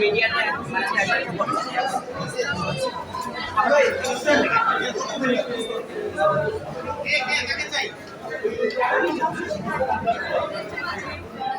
মিডিয়ার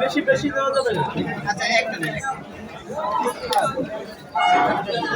বেশি বেশি দেওয়া যাবে না। কার হাত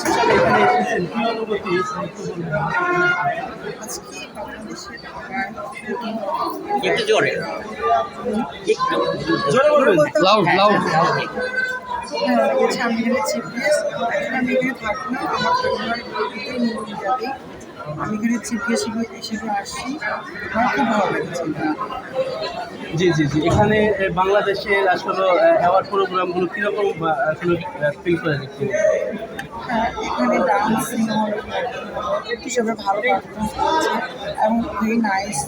হিসাবে এখানে এসেছেন কি অনুভূতি একটু জোরে। একটু জোরে বলবেন? লাউড লাউড হ্যাঁ, এখানে এখন আমি এখানে থাকব আমার পরিবার যাবে আমি এখানে চিফ হিসেবে আসছি আমার খুব ভালো লাগছে জি জি জি। এখানে বাংলাদেশের আসলে অ্যাওয়ার্ড প্রোগ্রামগুলো কীরকম আসলে ফিল করে দেখছি হ্যাঁ এখানে ডান্স হিসেবে ভালো পারফরমেন্স করেছে এবং ভেরি নাইস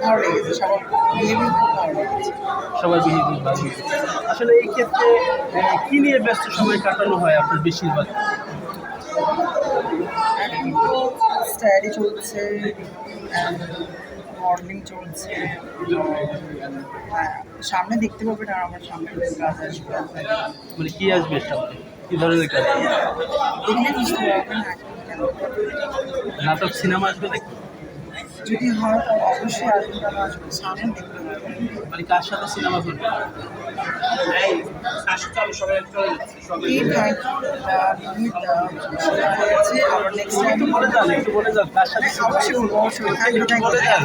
ভালো লেগেছে। সবার বিহেভিয়ার খুব ভালো লেগেছে। সবাই বিহেভিয়ার ভালো আসলে এই ক্ষেত্রে কি নিয়ে ব্যস্ত সময় কাটানো হয় আপনার বেশিরভাগ? এখন তো স্টাডি চলছে মডেলিং চলছে। হ্যাঁ, সামনে দেখতে পাবে না আমার সামনে কাজ আসবে মানে কি আসবে সামনে? কি ধরনের কাজ দেখলে বুঝতে পারবেন নাটক সিনেমা আসবে যদি হয় তাহলে অবশ্যই আসবে তাহলে আসবে সামনে দেখতে পারবেন মানে কার সাথে সিনেমা করবে? এই নেক্সট টাইম বলে। যান একটু বলে যান কার সাথে অবশ্যই বলব, অবশ্যই বলে যান।